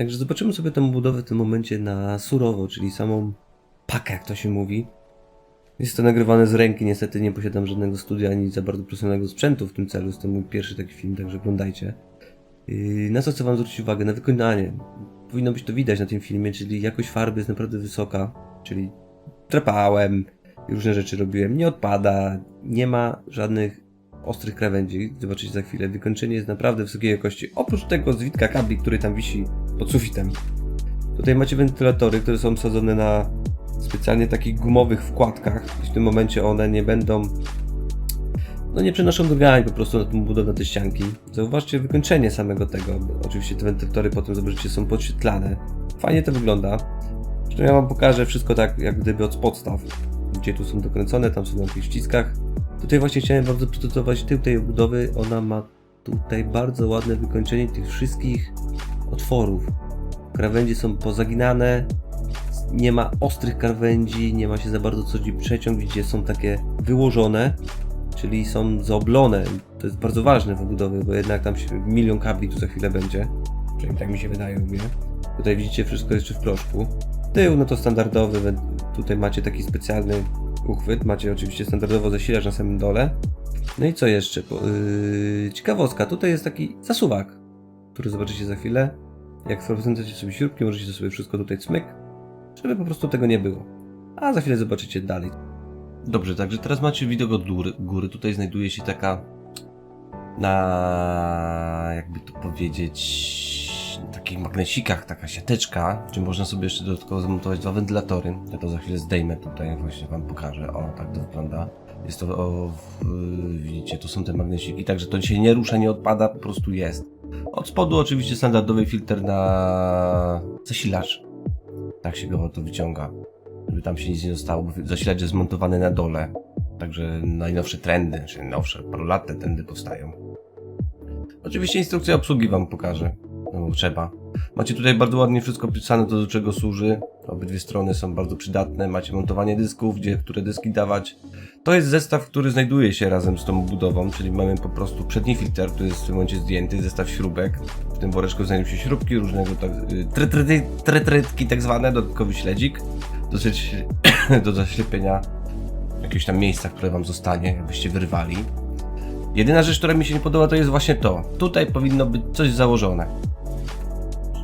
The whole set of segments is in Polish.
Także zobaczymy sobie tę budowę w tym momencie na surowo, czyli samą pakę, jak to się mówi. Jest to nagrywane z ręki, niestety nie posiadam żadnego studia ani za bardzo profesjonalnego sprzętu w tym celu. Jest to mój pierwszy taki film, także oglądajcie. Yy, Na co chcę Wam zwrócić uwagę? Na wykonanie. Powinno być to widać na tym filmie, czyli jakość farby jest naprawdę wysoka, czyli trepałem, różne rzeczy robiłem, nie odpada, nie ma żadnych ostrych krawędzi, zobaczycie za chwilę. Wykończenie jest naprawdę wysokiej jakości, oprócz tego zwitka kabli, który tam wisi pod sufitem. Tutaj macie wentylatory, które są wsadzone na specjalnie takich gumowych wkładkach w tym momencie one nie będą no nie przenoszą drgań po prostu na tą budowę na te ścianki. Zauważcie wykończenie samego tego. Oczywiście te wentylatory potem zobaczycie są podświetlane. Fajnie to wygląda. Zresztą ja wam pokażę wszystko tak jak gdyby od podstaw. Gdzie tu są dokręcone, tam są na jakichś ściskach. Tutaj właśnie chciałem bardzo przygotować tył tej budowy. Ona ma tutaj bardzo ładne wykończenie tych wszystkich otworów. Krawędzie są pozaginane, nie ma ostrych krawędzi, nie ma się za bardzo co gdzie przeciąg, gdzie są takie wyłożone, czyli są zaoblone. To jest bardzo ważne w budowie, bo jednak tam się milion kabli tu za chwilę będzie. Przynajmniej tak mi się wydaje u mnie. Tutaj widzicie wszystko jeszcze w proszku. Tył, no to standardowy, tutaj macie taki specjalny uchwyt, macie oczywiście standardowo zasilacz na samym dole. No i co jeszcze? Yy, ciekawostka, tutaj jest taki zasuwak, który zobaczycie za chwilę. Jak wprowadzacie sobie śrubki, możecie sobie wszystko tutaj cmyk, żeby po prostu tego nie było. A za chwilę zobaczycie dalej. Dobrze, także teraz macie widok od góry. góry. Tutaj znajduje się taka na jakby to powiedzieć takich magnesikach taka siateczka, gdzie można sobie jeszcze dodatkowo zamontować dwa wentylatory. Ja to za chwilę zdejmę tutaj, właśnie wam pokażę. O, tak to wygląda. Jest to, o, w, widzicie, to są te magnesiki, także to się nie rusza, nie odpada, po prostu jest. Od spodu oczywiście standardowy filtr na zasilacz. Tak się go to wyciąga, żeby tam się nic nie zostało, bo zasilacz jest zmontowany na dole. Także najnowsze trendy, czy nowsze, paru lat te trendy powstają. Oczywiście instrukcja obsługi wam pokażę, bo trzeba. Macie tutaj bardzo ładnie wszystko pisane, to do czego służy. Obydwie strony są bardzo przydatne. Macie montowanie dysków, gdzie które dyski dawać. To jest zestaw, który znajduje się razem z tą budową, czyli mamy po prostu przedni filtr, który jest w tym momencie zdjęty, zestaw śrubek. W tym woreczku znajdują się śrubki różnego, tak, y, trytrytki tak zwane, dodatkowy śledzik, dosyć do zaślepienia jakiegoś tam miejsca, które wam zostanie, jakbyście wyrwali. Jedyna rzecz, która mi się nie podoba, to jest właśnie to. Tutaj powinno być coś założone.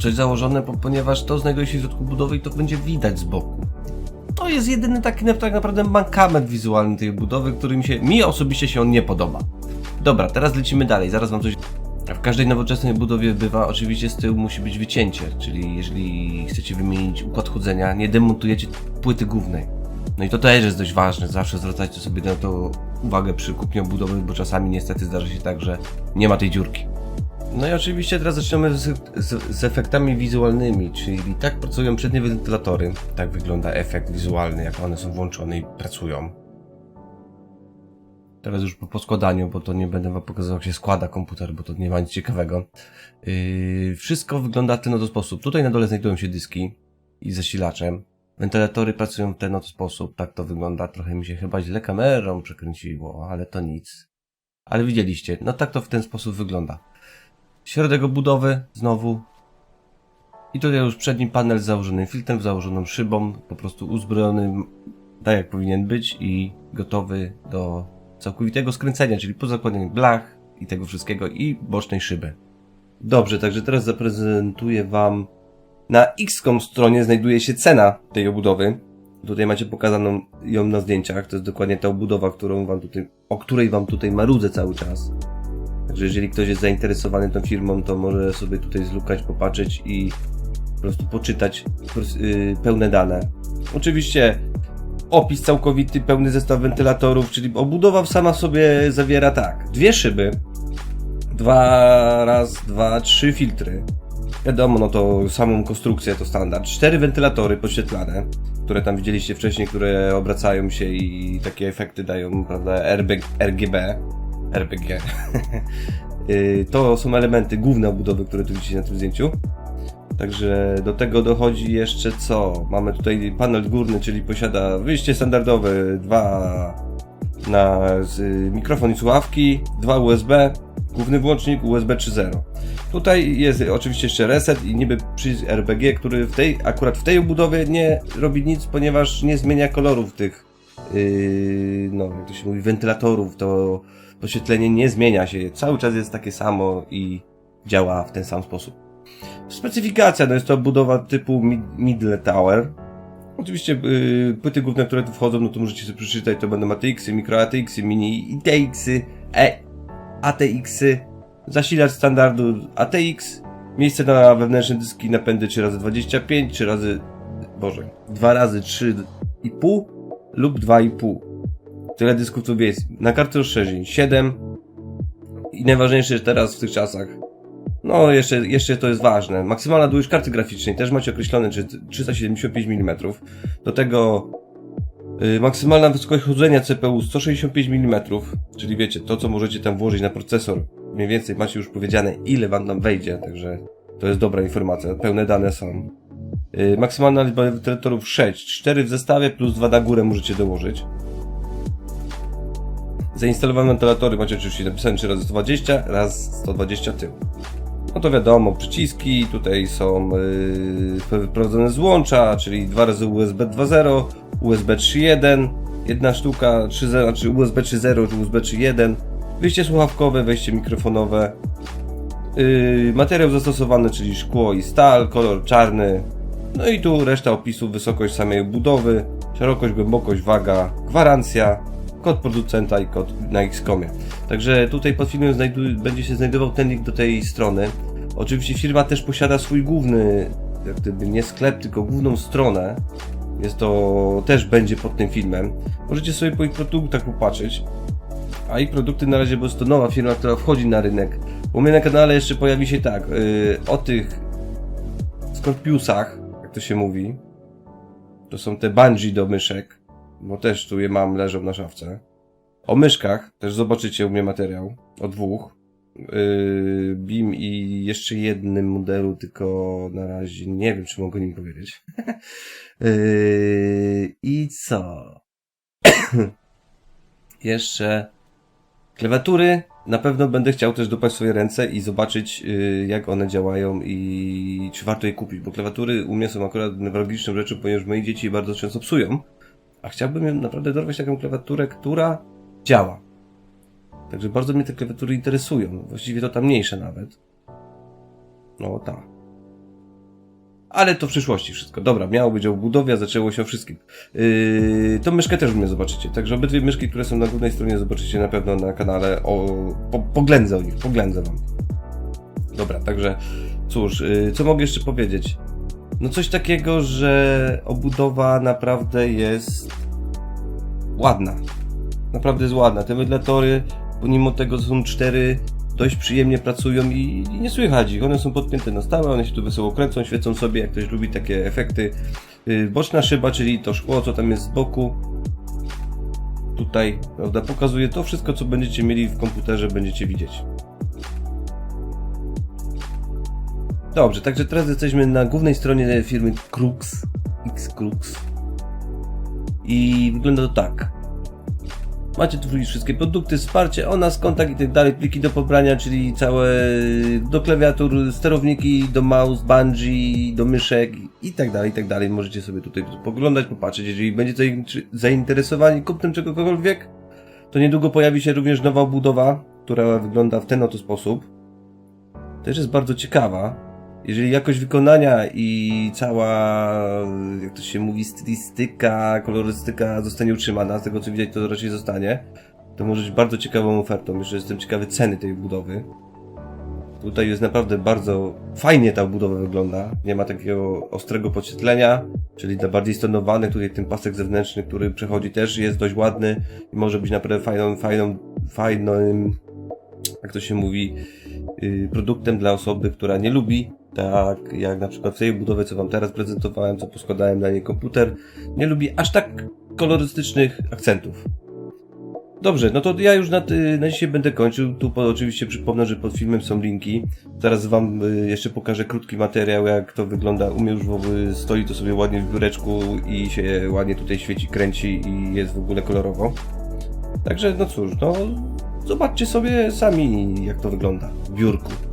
Coś założone, po- ponieważ to znajduje się w środku budowy i to będzie widać z boku. To jest jedyny taki tak naprawdę mankament wizualny tej budowy, który mi się, mi osobiście się on nie podoba. Dobra, teraz lecimy dalej, zaraz wam coś... W każdej nowoczesnej budowie bywa, oczywiście z tyłu musi być wycięcie, czyli jeżeli chcecie wymienić układ chłodzenia, nie demontujecie płyty głównej. No i to też jest dość ważne, zawsze zwracajcie sobie na to uwagę przy kupnie budowy, bo czasami niestety zdarza się tak, że nie ma tej dziurki. No i oczywiście teraz zaczynamy z, z, z efektami wizualnymi, czyli tak pracują przednie wentylatory, tak wygląda efekt wizualny, jak one są włączone i pracują. Teraz już po poskładaniu, bo to nie będę wam pokazywał jak się składa komputer, bo to nie ma nic ciekawego. Yy, wszystko wygląda w ten oto sposób. Tutaj na dole znajdują się dyski i zasilaczem. Wentylatory pracują w ten oto sposób, tak to wygląda. Trochę mi się chyba źle kamerą przekręciło, ale to nic. Ale widzieliście, no tak to w ten sposób wygląda. Środek obudowy, znowu. I tutaj już przedni panel z założonym filtrem, założoną szybą, po prostu uzbrojony tak jak powinien być i gotowy do całkowitego skręcenia, czyli po zakładaniu blach i tego wszystkiego i bocznej szyby. Dobrze, także teraz zaprezentuję Wam na X.com stronie znajduje się cena tej obudowy. Tutaj macie pokazaną ją na zdjęciach. To jest dokładnie ta obudowa, którą wam tutaj, o której wam tutaj marudzę cały czas. Także jeżeli ktoś jest zainteresowany tą firmą, to może sobie tutaj zlukać, popatrzeć i po prostu poczytać yy, pełne dane. Oczywiście opis całkowity, pełny zestaw wentylatorów, czyli obudowa sama w sobie zawiera tak. Dwie szyby, dwa raz, dwa, trzy filtry, Wiadomo, no to samą konstrukcję to standard. Cztery wentylatory podświetlane, które tam widzieliście wcześniej, które obracają się i takie efekty dają, prawda, RGB. RBG. Y, to są elementy główne obudowy, które tu widzicie na tym zdjęciu. Także do tego dochodzi jeszcze co? Mamy tutaj panel górny, czyli posiada wyjście standardowe, dwa na z, mikrofon i słuchawki, dwa USB, główny włącznik USB 3.0. Tutaj jest oczywiście jeszcze reset i niby przycisk RBG, który w tej, akurat w tej obudowie nie robi nic, ponieważ nie zmienia kolorów tych, yy, no jak to się mówi, wentylatorów, to podświetlenie nie zmienia się, cały czas jest takie samo i działa w ten sam sposób. Specyfikacja, no jest to budowa typu mid- Middle Tower. Oczywiście yy, płyty główne, które tu wchodzą, no to możecie sobie przeczytać, to będą ATX-y, mikro ATX-y, mini ITX-y, e ATX-y, zasilacz standardu ATX, miejsce na wewnętrzne dyski napędy 3x25, 3 razy, boże, 2 razy 3,5 lub 2,5. Tyle dysków tu jest. Na karty rozszerzeń 7 i najważniejsze teraz w tych czasach no, jeszcze, jeszcze to jest ważne. Maksymalna długość karty graficznej też macie określone, czy 375 mm. Do tego yy, maksymalna wysokość chodzenia CPU 165 mm, czyli wiecie, to co możecie tam włożyć na procesor, mniej więcej macie już powiedziane, ile wam tam wejdzie, także to jest dobra informacja, pełne dane są. Yy, maksymalna liczba wentylatorów 6, 4 w zestawie plus 2 na górę możecie dołożyć. Zainstalowane wentylatory macie oczywiście napisane 3 razy 120 raz 120 tył. No to wiadomo, przyciski tutaj są yy, wyprowadzone z łącza, czyli dwa razy USB 2.0, USB 3.1, jedna sztuka 3.0, znaczy USB 3.0 czy USB 3.1, wyjście słuchawkowe, wejście mikrofonowe, yy, materiał zastosowany, czyli szkło i stal, kolor czarny, no i tu reszta opisów, wysokość samej budowy, szerokość, głębokość, waga, gwarancja, kod producenta i kod na Xcomie. Także tutaj pod filmem będzie się znajdował ten link do tej strony. Oczywiście firma też posiada swój główny, jak gdyby nie sklep, tylko główną stronę. Jest to też będzie pod tym filmem. Możecie sobie po ich produktach popatrzeć. A ich produkty na razie, bo jest to nowa firma, która wchodzi na rynek. U mnie na kanale jeszcze pojawi się tak, yy, o tych Scorpiusach, jak to się mówi. To są te bungee do myszek, bo też tu je mam, leżą na szafce. O myszkach też zobaczycie u mnie materiał, o dwóch. Yy, BIM i jeszcze jednym modelu, tylko na razie nie wiem, czy mogę o nim powiedzieć. yy, I co? jeszcze klawiatury. Na pewno będę chciał też dopać swoje ręce i zobaczyć, yy, jak one działają i czy warto je kupić, bo klawiatury u mnie są akurat newralgiczną rzeczą, ponieważ moje dzieci bardzo często psują. A chciałbym naprawdę dorwać taką klawiaturę, która działa. Także bardzo mnie te klawiatury interesują. Właściwie to ta mniejsza nawet. No ta. Ale to w przyszłości wszystko. Dobra, miało być o budowie, a zaczęło się o wszystkim. Yy, tą myszkę też u mnie zobaczycie. Także obydwie myszki, które są na głównej stronie, zobaczycie na pewno na kanale. O, po, poględzę o nich, poględzę wam. Dobra, także cóż, yy, co mogę jeszcze powiedzieć? No coś takiego, że obudowa naprawdę jest ładna. Naprawdę jest ładna. Te wydlatory, pomimo tego, że są cztery, dość przyjemnie pracują i, nie słychać ich. One są podpięte na stałe, one się tu wesoło kręcą, świecą sobie, jak ktoś lubi takie efekty. Yy, boczna szyba, czyli to szkło, co tam jest z boku. Tutaj, prawda, pokazuje to wszystko, co będziecie mieli w komputerze, będziecie widzieć. Dobrze, także teraz jesteśmy na głównej stronie firmy Crux, X-Crux. I wygląda to tak. Macie tu wszystkie produkty, wsparcie o nas, kontakt i tak dalej, pliki do pobrania, czyli całe do klawiatur, sterowniki, do mouse, bungee, do myszek i tak dalej, i tak dalej. Możecie sobie tutaj poglądać, popatrzeć. Jeżeli będziecie zainteresowani kupnem czegokolwiek, to niedługo pojawi się również nowa budowa, która wygląda w ten oto sposób. Też jest bardzo ciekawa. Jeżeli jakość wykonania i cała, jak to się mówi, stylistyka, kolorystyka zostanie utrzymana, z tego co widać to raczej zostanie, to może być bardzo ciekawą ofertą. Jeszcze jestem ciekawy ceny tej budowy. Tutaj jest naprawdę bardzo fajnie ta budowa wygląda. Nie ma takiego ostrego podświetlenia, czyli dla bardziej stonowanych. Tutaj ten pasek zewnętrzny, który przechodzi też jest dość ładny i może być naprawdę fajną, fajną, fajnym, jak to się mówi, produktem dla osoby, która nie lubi tak jak na przykład w tej budowie, co wam teraz prezentowałem, co poskładałem na niej komputer, nie lubi aż tak kolorystycznych akcentów. Dobrze, no to ja już na, na dzisiaj będę kończył. Tu po, oczywiście przypomnę, że pod filmem są linki. Zaraz wam y, jeszcze pokażę krótki materiał, jak to wygląda. U mnie już w ogóle stoi to sobie ładnie w biureczku i się ładnie tutaj świeci, kręci i jest w ogóle kolorowo. Także no cóż, no zobaczcie sobie sami jak to wygląda w biurku.